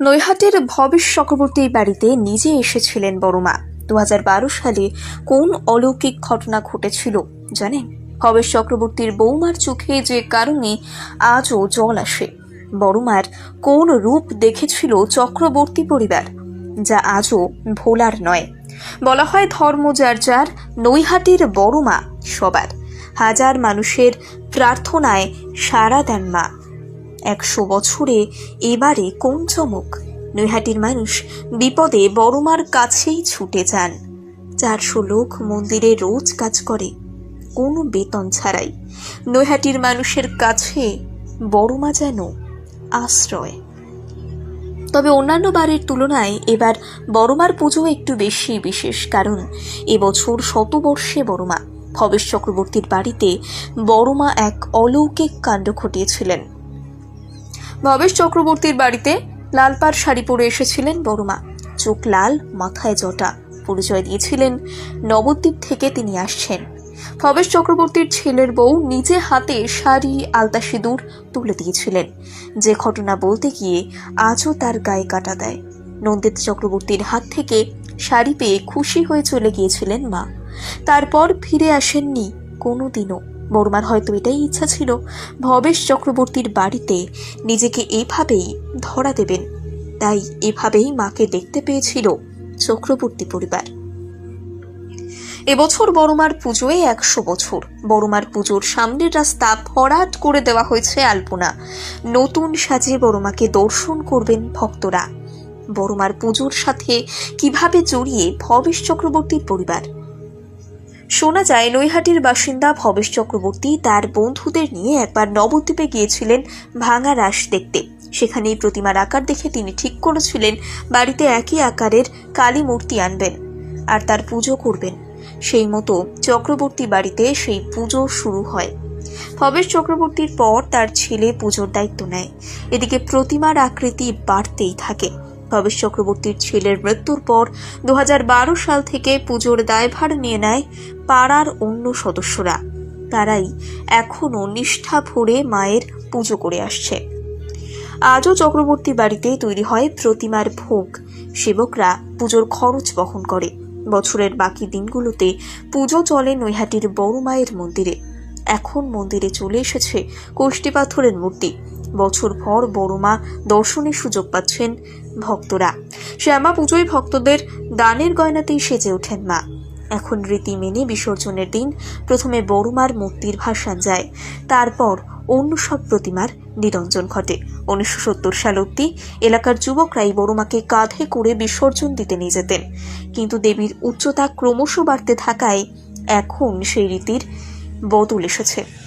নৈহাটের ভবেশ চক্রবর্তীর বাড়িতে নিজে এসেছিলেন বড়মা। দু হাজার বারো সালে কোন অলৌকিক ঘটনা ঘটেছিল জানেন? ভবেশ চক্রবর্তীর বৌমার চোখে যে কারণে আজও জল আসে। বড়মার কোন রূপ দেখেছিল চক্রবর্তী পরিবার, যা আজও ভোলার নয়। বলা হয় ধর্ম যার যার নৈহাটির বড়মা সবার। হাজার মানুষের প্রার্থনায় সারা দেন মা। একশো বছরে এবারে কোন চমক? নৈহাটির মানুষ বিপদে বড়মার কাছেই ছুটে যান। চারশো লোক মন্দিরে রোজ কাজ করে, কোনো বেতন ছাড়াই। নৈহাটির মানুষের কাছে বড়মা যেন আশ্রয়। তবে অন্যান্য বারের তুলনায় এবার বড়মার পুজো একটু বেশি বিশেষ, কারণ এবছর শতবর্ষে বড়মা। ভবেশ চক্রবর্তীর বাড়িতে বড়মা এক অলৌকিক কাণ্ড ঘটিয়েছিলেন। ভবেশ চক্রবর্তীর বাড়িতে লাল পাড় শাড়ি পরে এসেছিলেন বড়মা। চোখ লাল, মাথায় জটা। পরিচয় দিয়েছিলেন নবদ্বীপ থেকে তিনি আসছেন। ভবেশ চক্রবর্তীর ছেলের বউ নিজে হাতে শাড়ি, আলতা সিঁদুর তুলে দিয়েছিলেন। যে ঘটনা বলতে গিয়ে আজও তার গায়ে কাটা দেয়। নন্দিত চক্রবর্তীর হাত থেকে শাড়ি পেয়ে খুশি হয়ে চলে গিয়েছিলেন মা। তারপর ফিরে আসেননি কোনোদিনও। বর্মার হয়তো এটাই ইচ্ছা ছিল। ভবেশ চক্রবর্তীর বাড়িতে নিজেকে এভাবেই ধরা দেবেন। তাই এভাবেই মাকে দেখতে পেয়েছিল চক্রবর্তী পরিবার। এবছর বড়মার পুজোয় একশো বছর। বড়মার পুজোর সামনের রাস্তা ভরাট করে দেওয়া হয়েছে আলপনা। নতুন সাজে বড়মাকে দর্শন করবেন ভক্তরা। বড়মার পুজোর সাথে কীভাবে জড়িয়ে ভবেশ চক্রবর্তীর পরিবার? শোনা যায়, নৈহাটির বাসিন্দা ভবেশ চক্রবর্তী তার বন্ধুদের নিয়ে একবার নবদ্বীপে গিয়েছিলেন ভাঙা রাস দেখতে। সেখানেই প্রতিমার আকার দেখে তিনি ঠিক করেছিলেন, বাড়িতে একই আকারের কালী মূর্তি আনবেন আর তার পুজো করবেন। সেই মতো চক্রবর্তী বাড়িতে সেই পুজো শুরু হয়। ভবেশ চক্রবর্তীর পর তার ছেলে পুজোর দায়িত্ব নেয়। এদিকে প্রতিমার আকৃতি বাড়তেই থাকে। ভবেশ চক্রবর্তীর ছেলের মৃত্যুর পর দু হাজার বারো সাল থেকে পুজোর দায়ভার নিয়ে নেয় পাড়ার অন্য সদস্যরা। তারাই এখনও নিষ্ঠা ভরে মায়ের পুজো করে আসছে। আজও চক্রবর্তী বাড়িতে তৈরি হয় প্রতিমার ভোগ। সেবকরা পুজোর খরচ বহন করে। বছরের বাকি দিনগুলোতে পুজো চলে নৈহাটির বড় মায়ের মন্দিরে। এখন মন্দিরে চলে এসেছে কোষ্ঠী পাথরের মূর্তি। বছর ভর বড় মা দর্শনের সুযোগ পাচ্ছেন ভক্তরা। শ্যামা পুজোয় ভক্তদের দানের গয়নাতেই সেজে ওঠেন মা। এখন রীতি মেনে বিসর্জনের দিন প্রথমে বড়মার মূর্তির ভাসান যায়, তারপর অন্য সব প্রতিমার নিরঞ্জন ঘটে। উনিশশো সত্তর সাল অব্দি এলাকার যুবকরাই বড়মাকে কাঁধে করে বিসর্জন দিতে নিয়ে যেতেন। কিন্তু দেবীর উচ্চতা ক্রমশ বাড়তে থাকায় এখন সেই রীতির বদল এসেছে।